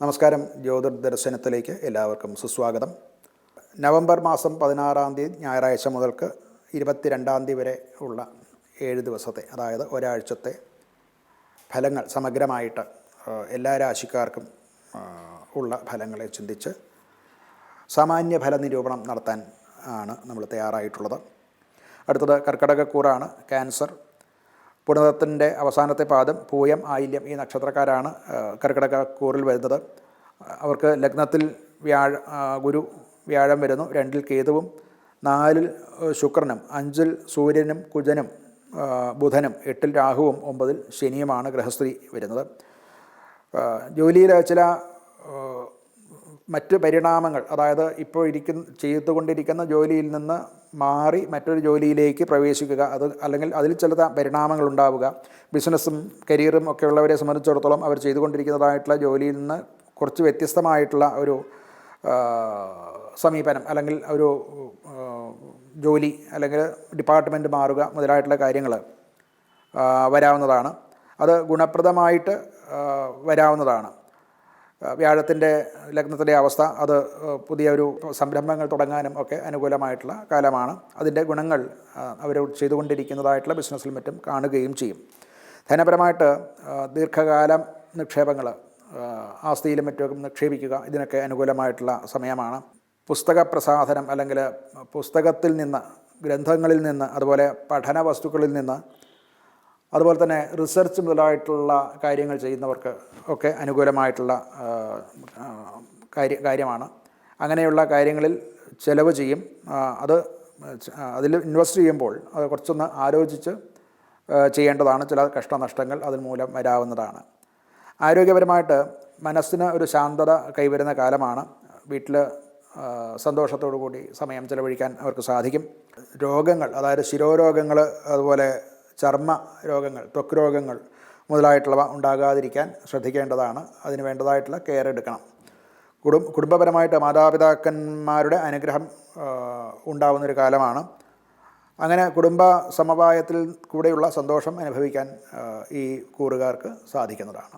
നമസ്കാരം. ജ്യോതിർ ദർശനത്തിലേക്ക് എല്ലാവർക്കും സുസ്വാഗതം. നവംബർ മാസം പതിനാറാം തീയതി ഞായറാഴ്ച മുതൽക്ക് ഇരുപത്തിരണ്ടാം തീയതി വരെ ഉള്ള ഏഴ് ദിവസത്തെ അതായത് ഒരാഴ്ചത്തെ ഫലങ്ങൾ സമഗ്രമായിട്ട് എല്ലാ രാശിക്കാർക്കും ഉള്ള ഫലങ്ങളെ ചിന്തിച്ച് സാമാന്യ ഫല നിരൂപണം നടത്താൻ ആണ് നമ്മൾ തയ്യാറായിട്ടുള്ളത്. അടുത്തത് കർക്കടകക്കൂറാണ്. ക്യാൻസർ പുണതത്തിന്റെ അവസാനത്തെ പാദം പൂയം ആയില്യം ഈ നക്ഷത്രക്കാരാണ് കർക്കിടകക്കൂറിൽ വരുന്നത്. അവർക്ക് ലഗ്നത്തിൽ വ്യാഴ ഗുരു വ്യാഴം വരുന്നു. രണ്ടിൽ കേതുവും നാലിൽ ശുക്രനും അഞ്ചിൽ സൂര്യനും കുജനും ബുധനും എട്ടിൽ രാഹുവും ഒമ്പതിൽ ശനിയുമാണ് ഗൃഹസ്ഥിതി വരുന്നത്. ജോലിയിലെ ചില മറ്റ് പരിണാമങ്ങൾ അതായത് ഇപ്പോൾ ഇരിക്കുന്ന ചെയ്തുകൊണ്ടിരിക്കുന്ന ജോലിയിൽ നിന്ന് മാറി മറ്റൊരു ജോലിയിലേക്ക് പ്രവേശിക്കുക അത് അല്ലെങ്കിൽ അതിൽ ചില പരിണാമങ്ങൾ ഉണ്ടാവുക. ബിസിനസ്സും കരിയറും ഒക്കെ ഉള്ളവരെ സംബന്ധിച്ചിടത്തോളം അവർ ചെയ്തുകൊണ്ടിരിക്കുന്നതായിട്ടുള്ള ജോലിയിൽ നിന്ന് കുറച്ച് വ്യത്യസ്തമായിട്ടുള്ള ഒരു സമീപനം അല്ലെങ്കിൽ ഒരു ജോലി അല്ലെങ്കിൽ ഡിപ്പാർട്ട്മെന്റ് മാറുക മുതലായിട്ടുള്ള കാര്യങ്ങൾ വരാവുന്നതാണ്. അത് ഗുണപ്രദമായിട്ട് വരാവുന്നതാണ്. വ്യാഴത്തിന്റെ ലഗ്നത്തിന്റെ അവസ്ഥ അത് പുതിയ ഒരു സംരംഭങ്ങൾ തുടങ്ങാനും ഒക്കെ അനുകൂലമായിട്ടുള്ള കാലമാണ്. അതിന്റെ ഗുണങ്ങൾ അവർ ചെയ്തുകൊണ്ടിരിക്കുന്നതായിട്ടുള്ള ബിസിനസ്സിൽ മറ്റും കാണുകയും ചെയ്യും. ധനപരമായിട്ട് ദീർഘകാലം നിക്ഷേപങ്ങൾ ആസ്തിയിലും മറ്റും നിക്ഷേപിക്കുക ഇതിനൊക്കെ അനുകൂലമായിട്ടുള്ള സമയമാണ്. പുസ്തക പ്രസാധനം അല്ലെങ്കിൽ പുസ്തകത്തിൽ നിന്ന് ഗ്രന്ഥങ്ങളിൽ നിന്ന് അതുപോലെ പഠന വസ്തുക്കളിൽ നിന്ന് അതുപോലെ തന്നെ റിസർച്ച് മുതലായിട്ടുള്ള കാര്യങ്ങൾ ചെയ്യുന്നവർക്ക് ഒക്കെ അനുകൂലമായിട്ടുള്ള കാര്യ കാര്യമാണ്. അങ്ങനെയുള്ള കാര്യങ്ങളിൽ ചിലവ് ചെയ്യും. അത് അതിൽ ഇൻവെസ്റ്റ് ചെയ്യുമ്പോൾ അത് കുറച്ചൊന്ന് ആലോചിച്ച് ചെയ്യേണ്ടതാണ്. ചില കഷ്ടനഷ്ടങ്ങൾ അതിൽ മൂലം വരാവുന്നതാണ്. ആരോഗ്യപരമായിട്ട് മനസ്സിന് ഒരു ശാന്തത കൈവരുന്ന കാലമാണ്. വീട്ടിൽ സന്തോഷത്തോടു കൂടി സമയം ചിലവഴിക്കാൻ അവർക്ക് സാധിക്കും. രോഗങ്ങൾ അതായത് ശിരോരോഗങ്ങൾ അതുപോലെ ചർമ്മ രോഗങ്ങൾ ത്വക്ക് രോഗങ്ങൾ മുതലായിട്ടുള്ളവ ഉണ്ടാകാതിരിക്കാൻ ശ്രദ്ധിക്കേണ്ടതാണ്. അതിന് വേണ്ടതായിട്ടുള്ള കെയർ എടുക്കണം. കുടും കുടുംബപരമായിട്ട് മാതാപിതാക്കന്മാരുടെ അനുഗ്രഹം ഉണ്ടാകുന്നൊരു കാലമാണ്. അങ്ങനെ കുടുംബ സമവായത്തിൽ കൂടെയുള്ള സന്തോഷം അനുഭവിക്കാൻ ഈ കൂറുകാർക്ക് സാധിക്കുന്നതാണ്.